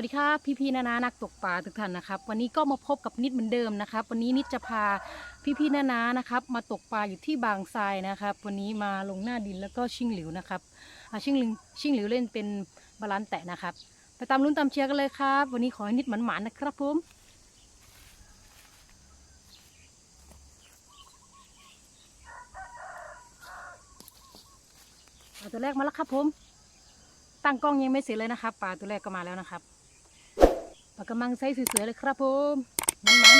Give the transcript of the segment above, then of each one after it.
วัสดีครับพี่ๆนานานักตกปลาทุกท่านนะครับ วันนี้ก็มาพบกับนิดเหมือนเดิมนะครับ วันนี้นิดจะพาพี่ๆนานานะครับ มาตกปลาอยู่ที่บางทรายนะครับ วันนี้มาลงหน้าดินแล้วก็ชิงหลิวนะครับอ่าชิงหลิวชิงหลิวเล่นเป็นบาลานแตะนะครับ ไปตามลุ้นตามเชียร์กันเลยครับ วันนี้ขอให้นิดหมันๆนะครับผมปลาตัวแรกมาแล้วครับผม ตั้งกล้องยังไม่เสร็จเลยนะครับปลาตัวแรกก็มาแล้วนะครับ ปลากระมังไซส์สวยๆเลยครับผมมันมัน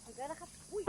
เอาแล้วนะครับอุ้ย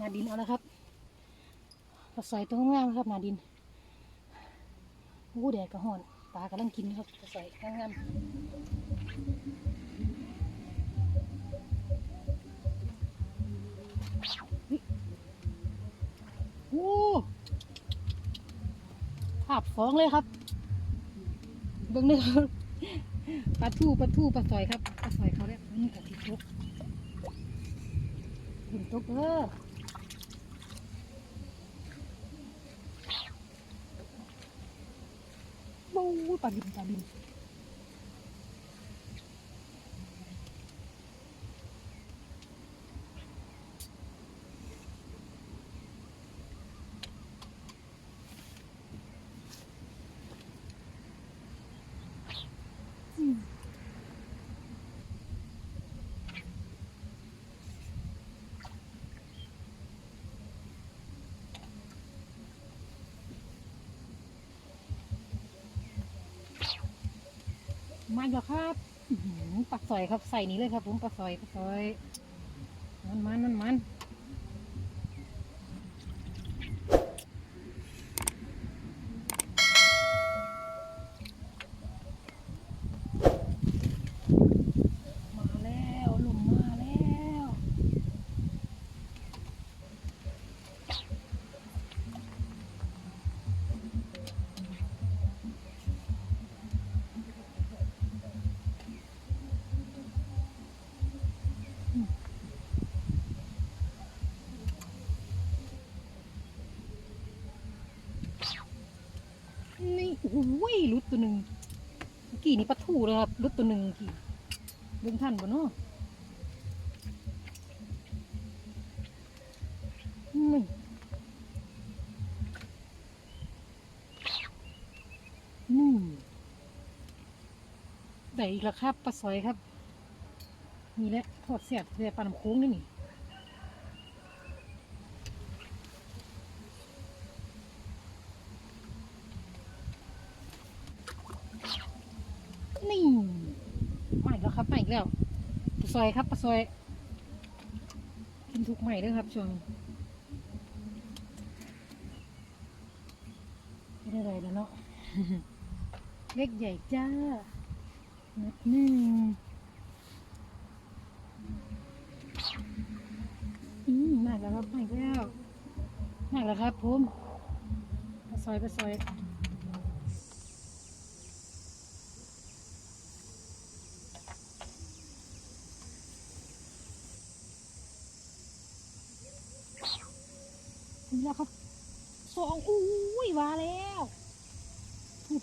นาดินเอาแล้วครับปลาสอยตัวงามๆครับนาดินโอ้แดดกระห่อนปลากำลังกินนะครับปลาสอยงามๆเฮ้ภาพฟ้องเลยครับเบิ้งเลยครับปลาทูปลาทูปลาสอยครับปลาสอยเขาเนี่ยนี่กับที่ทุกถึงทุกเออ โอ้ยปลาดินปลาดินอืม มาอีกแล้วครับปลาซอยครับใส่นี้เลยครับ ผมปลาซอยปลาซอยมันมันมันมัน นี่โอ้ยรุดตัวหนึ่งเมื่อกี้นี่ปลาทูเลยครับรุดตัวหนึ่งกี้เบิ่งท่านบ่เนาะนี่นี่ได้อีกแล้วครับปลาสอยครับนี่แหละทอดเสียบเสียปลาน้ำโค้งนี่นี่มาอีก แล้วปลาซอยครับปลาซอย กินทุกใหม่ด้วยครับช่วงไม่ได้ไรแล้วเนาะเล็กใหญ่จ้านัดหนึ่งอืมมาอีกแล้วครับมาอีกแล้วมาอีกแล้วครับผมปลาซอยปลาซอย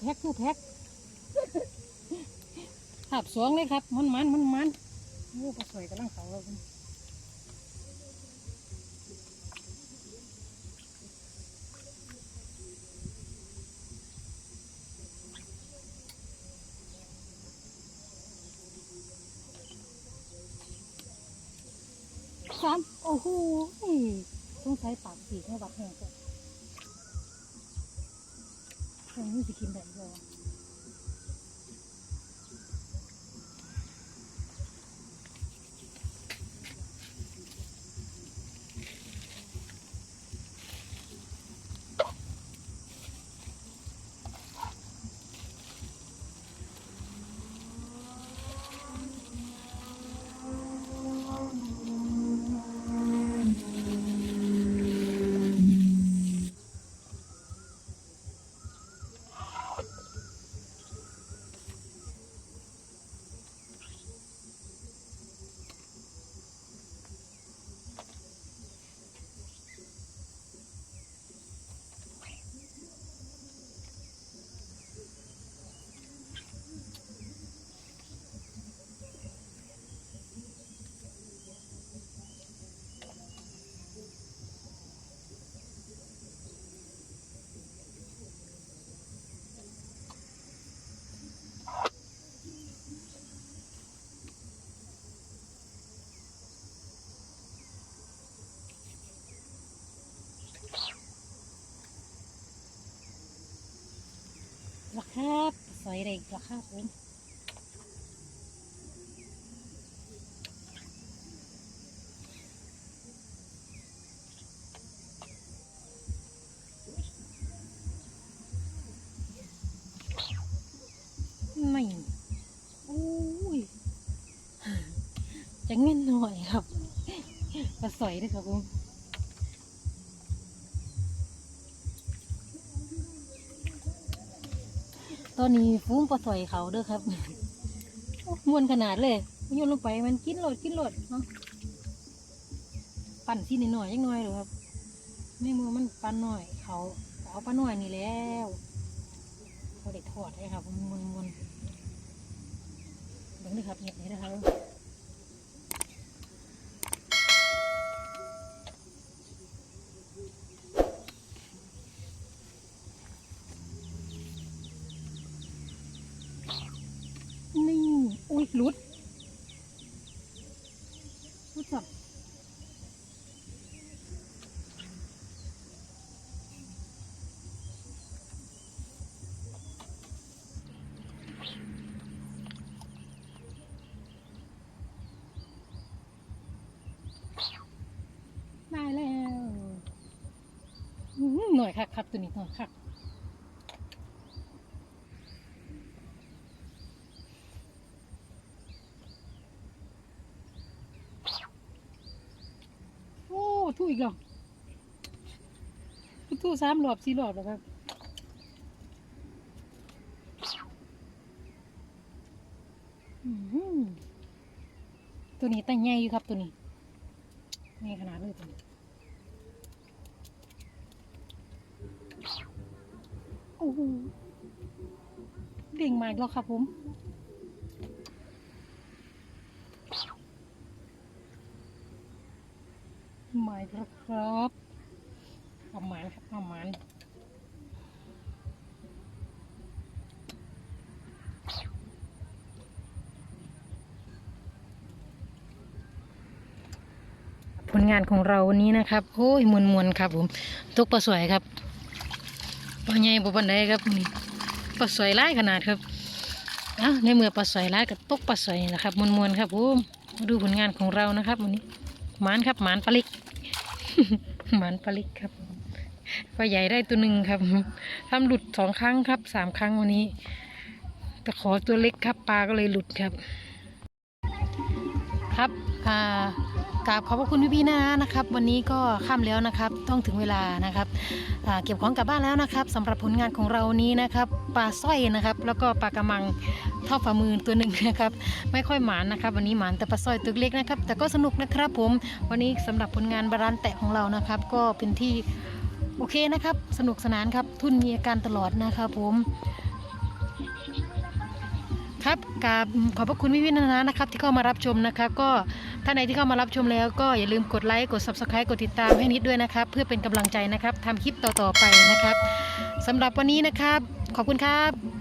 แพ็คทูแพ็คหับสวงเลยครับมันมันมันมันโอ้ปสวยกำลังเขาเราสามโอ้โหต้องใช้ปากสีเท่าบัดแห้ก่อน นแห้งนี่จะกินแบบเดีย วราคาสวยเลยราคาผมไม่อุ้ยจะเงินหน่อยครับปลาสอยด้วยครับผม ตอนนี้ฟุ้งปลาสอยเขาเด้อครับโอ้มวนขนาดเลยโยนลงไปมันกินโหลดกินโหลดเนาะปั่นซีนิดหน่อยยังน้อยเหรอครับไม่มือมันปั่นหน่อย เขาเอาปั่นหน่อยนี่แล้วเขาได้ทอดให้ครับมวนมวนเบิ่งด้ครับเห็ดนี่นะครับ อุ้ยหลุดหลุดสับได้แล้วอื้อหือหน่อยคักครับตัวนี้หน่อยคัก โอ้ทู่อีกแล้วทู่สามรอบสี่รอบแล้วครับตัวนี้ตั้งใหญ่อยู่ครับตัวนี้ใหญ่ขนาดเลยตัวนี้โอ้โหเด้งมาอีกแล้วครับผม หมาย ครับครับประมาณครับประมาณผลงานของเราวันนี้นะครับ โอ้ยมวนมวนครับผมตกปลาสวยครับปลาใหญ่ปลาบันไดครับนี่ปลาสวยร้ายขนาดครับอะในเมื่อปลาสวยร้ายกับตกปลาสวยนะครับมวนมวนครับผมมาดูผลงานของเรานะครับวันนี้หมานครับหมานปลาลิก หมานปลาลิกครับปลาใหญ่ได้ตัวหนึ่งครับทำหลุดสองครั้งครับสามครั้งวันนี้ แต่ขอตัวเล็กครับปลาก็เลยหลุดครับ ครับอ่า กราบขอบพระคุณพี่ๆนะนะครับ วันนี้ก็ค่ำแล้วนะครับ ต้องถึงเวลานะครับเก็บของกลับบ้านแล้วนะครับสำหรับผลงานของเรานี้นะครับปลาสร้อยนะครับ แล้วก็ปลากระมังเท่าฝ่ามือตัวหนึ่งนะครับ ไม่ค่อยหมานนะครับ วันนี้หมานแต่ปลาสร้อยตัวเล็กนะครับ แต่ก็สนุกนะครับผมวันนี้สำหรับผลงานบารันแตะของเรานะครับ ก็เป็นที่โอเคนะครับ สนุกสนานครับ ทุนมีอาการตลอดนะครับผม ครับกราบขอบพระคุณพี่วินานะนะครับ ที่เข้ามารับชมนะครับก็ท่านใดที่เข้ามารับชมแล้ว ก็อย่าลืมกดไลค์กด subscribe กดติดตามให้นิดด้วยนะครับ เพื่อเป็นกำลังใจนะครับทำคลิปต่อๆไปนะครับสำหรับวันนี้นะครับ ขอบคุณครับ